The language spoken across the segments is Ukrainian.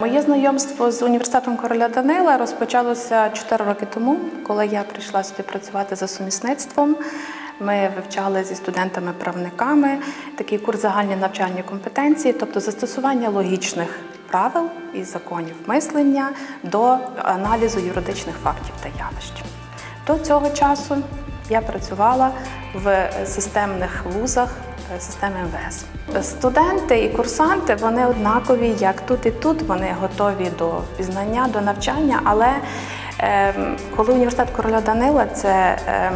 Моє знайомство з університетом короля Данила розпочалося 4 роки тому, коли я прийшла сюди працювати за сумісництвом. Ми вивчали зі студентами-правниками такий курс загальні навчальні компетенції, тобто застосування логічних правил і законів мислення до аналізу юридичних фактів та явищ. До цього часу я працювала в системних вузах системи МВС. Студенти і курсанти вони однакові, як тут і тут. Вони готові до пізнання, до навчання, але ем, коли університет короля Данила це ем,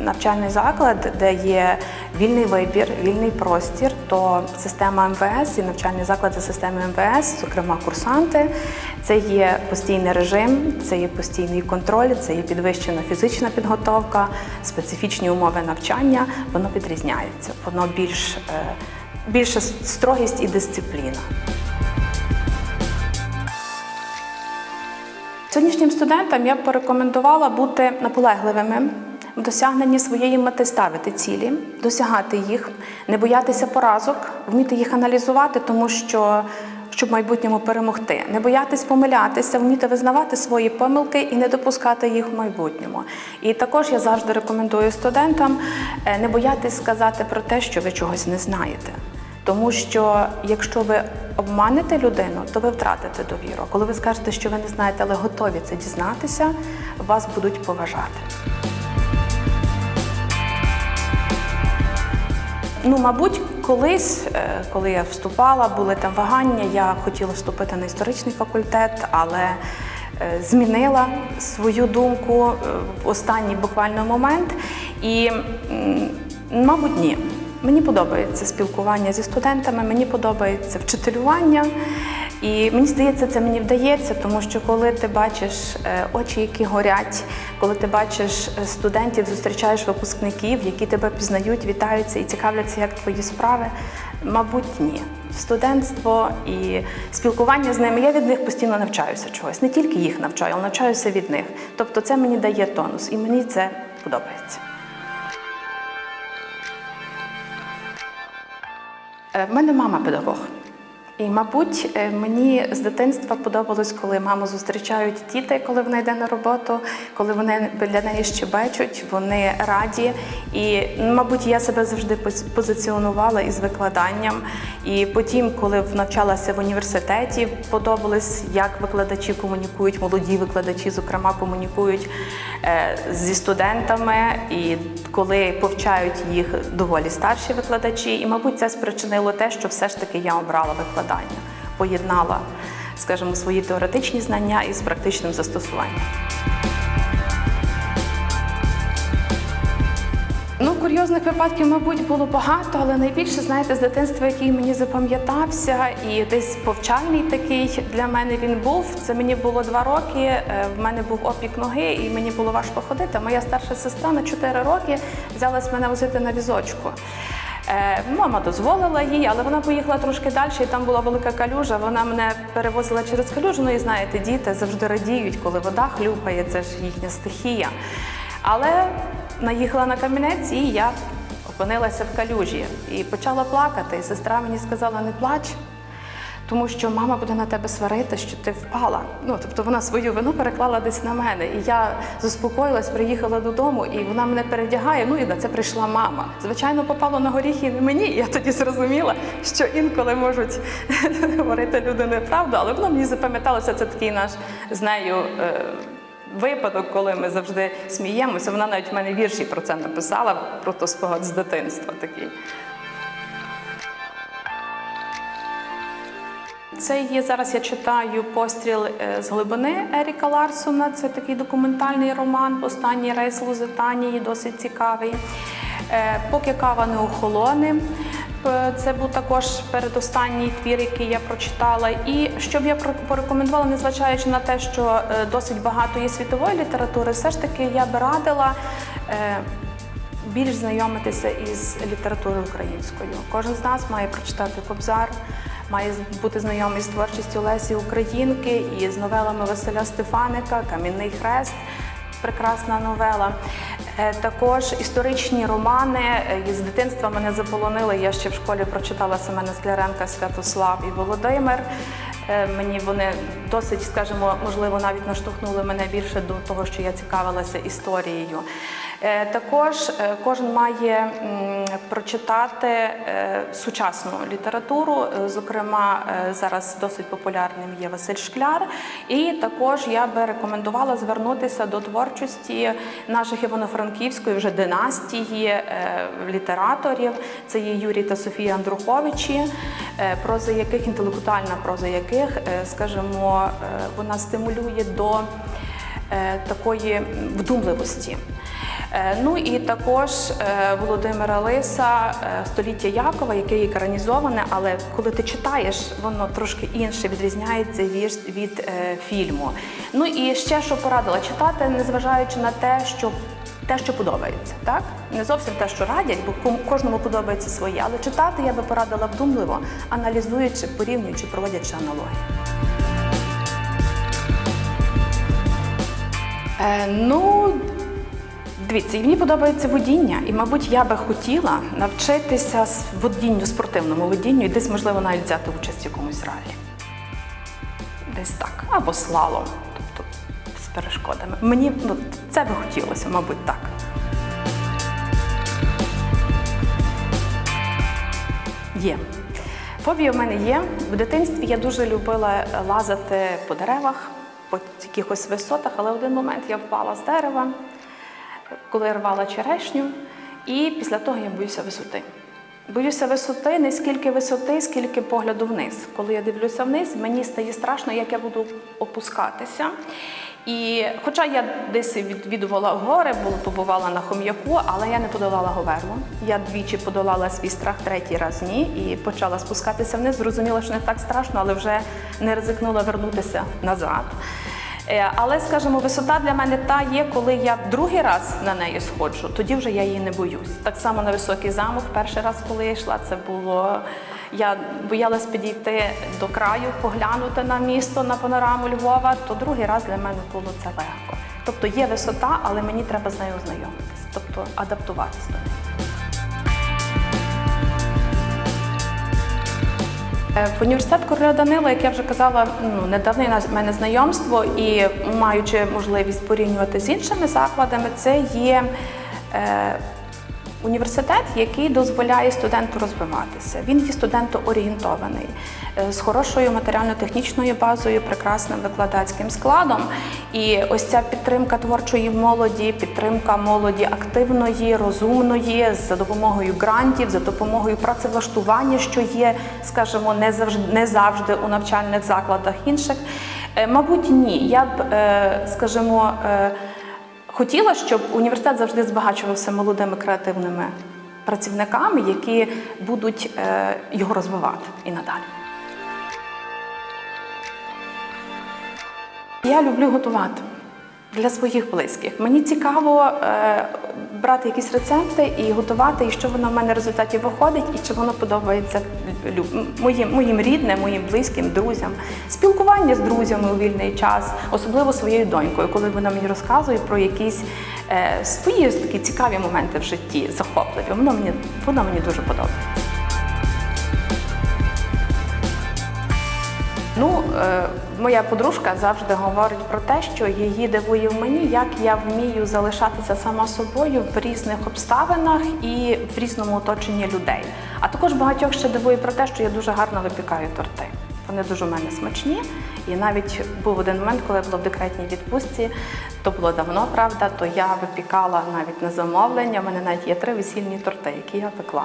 навчальний заклад, де є вільний вибір, вільний простір, то система МВС і навчальні заклади системи МВС, зокрема курсанти, це є постійний режим, це є постійний контроль, це є підвищена фізична підготовка, специфічні умови навчання. Воно відрізняється, воно більш, е, більше строгість і дисципліна. Сьогоднішнім студентам я б порекомендувала бути наполегливими в досягненні своєї мети ставити цілі, досягати їх, не боятися поразок, вміти їх аналізувати, тому що щоб в майбутньому перемогти, не боятись помилятися, вміти визнавати свої помилки і не допускати їх в майбутньому. І також я завжди рекомендую студентам е, не боятись сказати про те, що ви чогось не знаєте. Тому що якщо ви обманете людину, то ви втратите довіру. Коли ви скажете, що ви не знаєте, але готові це дізнатися, вас будуть поважати. Ну, мабуть, колись, е, коли я вступала, були там вагання. Я хотіла вступити на історичний факультет, але е, змінила свою думку е, в останній буквально момент. І, мабуть, ні. Мені подобається спілкування зі студентами, мені подобається вчителювання. І мені здається, це мені вдається, тому що коли ти бачиш е, очі, які горять, коли ти бачиш е, студентів, зустрічаєш випускників, які тебе пізнають, вітаються і цікавляться, як твої справи, мабуть, ні. Студентство і спілкування з ними, я від них постійно навчаюся чогось. Не тільки їх навчаю, але навчаюся від них. Тобто це мені дає тонус, і мені це подобається. Е, В мене мама педагог. І, мабуть, е, мені з дитинства подобалось, коли маму зустрічають діти, коли вона йде на роботу, коли вони біля неї щебечуть, вони раді. І, мабуть, я себе завжди позиціонувала із викладанням. І потім, коли навчалася в університеті, подобалось, як викладачі комунікують, молоді викладачі, зокрема, комунікують е, зі студентами, і коли повчають їх доволі старші викладачі. І, мабуть, це спричинило те, що все ж таки я обрала викладання, поєднала, скажімо, свої теоретичні знання із практичним застосуванням. Ну, курйозних випадків, мабуть, було багато, але найбільше, знаєте, з дитинства, який мені запам'ятався, і десь повчальний такий для мене він був. Це мені було два роки. е, В мене був опік ноги, і мені було важко ходити. Моя старша сестра на 4 роки взялась мене возити на візочку. Е, Мама дозволила їй, але вона поїхала трошки далі, і там була велика калюжа. Вона мене перевозила через калюжу. Ну і знаєте, діти завжди радіють, коли вода хлюпає, це ж їхня стихія. Але наїхала на камінець, і я опинилася в калюжі і почала плакати. І сестра мені сказала: не плач. Тому що мама буде на тебе сварити, що ти впала. Ну тобто вона свою вину переклала десь на мене. І я заспокоїлась, приїхала додому, і вона мене перевдягає. Ну і на це прийшла мама. Звичайно, попало на горіхи не мені. Я тоді зрозуміла, що інколи можуть говорити люди неправду, але воно мені запам'яталося. Це такий наш з нею. е, Випадок, коли ми завжди сміємося, вона навіть в мене вірші про це написала, про то спогад з дитинства такий. Це є зараз. Я читаю постріл е, з глибини Еріка Ларсона. Це такий документальний роман. Останній рейс Лузитанії, досить цікавий. Е, Поки кава не охолоне. Це був також передостанній твір, який я прочитала. І що б я порекомендувала, незважаючи на те, що е, досить багато є світової літератури, все ж таки я би радила. більш знайомитися із літературою українською. Кожен з нас має прочитати Кобзар, має бути знайомий з творчістю Лесі Українки і з новелами Василя Стефаника, Камінний хрест. Прекрасна новела. Е, Також історичні романи Е, з дитинства мене заполонили. Я ще в школі прочитала Семена Скляренка Святослав і Володимир. Е, Мені вони досить, скажімо, можливо, навіть наштовхнули мене більше до того, що я цікавилася історією. Е, Також е, кожен має прочитати е, сучасну літературу. Зокрема, зараз досить популярним є Василь Шкляр. І також я би рекомендувала звернутися до творчості наших івано-франківської вже династії літераторів. Це є Юрій та Софія Андруховичі, проза яких інтелектуальна проза яких, скажімо, вона стимулює до такої вдумливості. Е, Ну і також е, Володимира Лиса е, Століття Якова, яке є екранізоване, але коли ти читаєш, воно трошки інше відрізняється від, від фільму. Ну і ще що порадила читати, незважаючи на те, що те, що подобається, так не зовсім те, що радять, бо кожному подобається своє, але читати я би порадила вдумливо, аналізуючи, порівнюючи, проводячи аналогії. Е, ну, дивіться, мені подобається водіння, і, мабуть, я би хотіла навчитися водінню, спортивному водінню, і десь, можливо, навіть взяти участь в якомусь ралі. Десь так. Або слалом, тобто з перешкодами. Мені ну, це би хотілося, мабуть, так. Є. Фобія в мене є. В дитинстві я дуже любила лазити по деревах, по якихось висотах, але в один момент я впала з дерева, коли я рвала черешню, і після того я боюся висоти. Боюся висоти не скільки висоти, скільки погляду вниз. Коли я дивлюся вниз, мені стає страшно, як я буду опускатися. І хоча я десь відвідувала гори, побувала на хом'яку, але я не подолала говерлу. Я двічі подолала свій страх, третій раз ні, і почала спускатися вниз. Зрозуміла, що не так страшно, але вже не ризикнула вернутися назад. Е, Але, скажімо, висота для мене та є, коли я другий раз на неї сходжу, тоді вже я її не боюсь. Так само на високий замок, перший раз, коли я йшла, це було. Я боялась підійти до краю, поглянути на місто, на панораму Львова, то другий раз для мене було це легко. Тобто є висота, але мені треба з нею ознайомитися, тобто адаптуватися до неї. В університет короля Данила, як я вже казала, ну недавне на мене знайомство, і маючи можливість порівнювати з іншими закладами, це є е, університет, який дозволяє студенту розвиватися. Він є студентоорієнтований, е, з хорошою матеріально-технічною базою, прекрасним викладацьким складом. І ось ця підтримка творчої молоді, підтримка молоді активної, розумної, за допомогою грантів, за допомогою працевлаштування, що є, скажімо, не завжди, не завжди у навчальних закладах інших. Е, Мабуть, ні. Я б, е, скажімо, Хотіла, щоб університет завжди збагачувався молодими креативними працівниками, які будуть е, його розвивати і надалі. Я люблю готувати для своїх близьких. Мені цікаво е, брати якісь рецепти і готувати, і що воно в мене в результаті виходить, і чи воно подобається моїм, моїм рідним, моїм близьким, друзям. Спілкування з друзями у вільний час, особливо своєю донькою, коли вона мені розказує про якісь е, свої такі цікаві моменти в житті, захопливі. Воно мені, воно мені дуже подобається. Ну, е, моя подружка завжди говорить про те, що її дивує в мені, як я вмію залишатися сама собою в різних обставинах і в різному оточенні людей. А також багатьох ще дивує про те, що я дуже гарно випікаю торти. Вони дуже в мене смачні. І навіть був один момент, коли я була в декретній відпустці, то було давно, правда, то я випікала навіть на замовлення. У мене навіть є три весільні торти, які я пекла.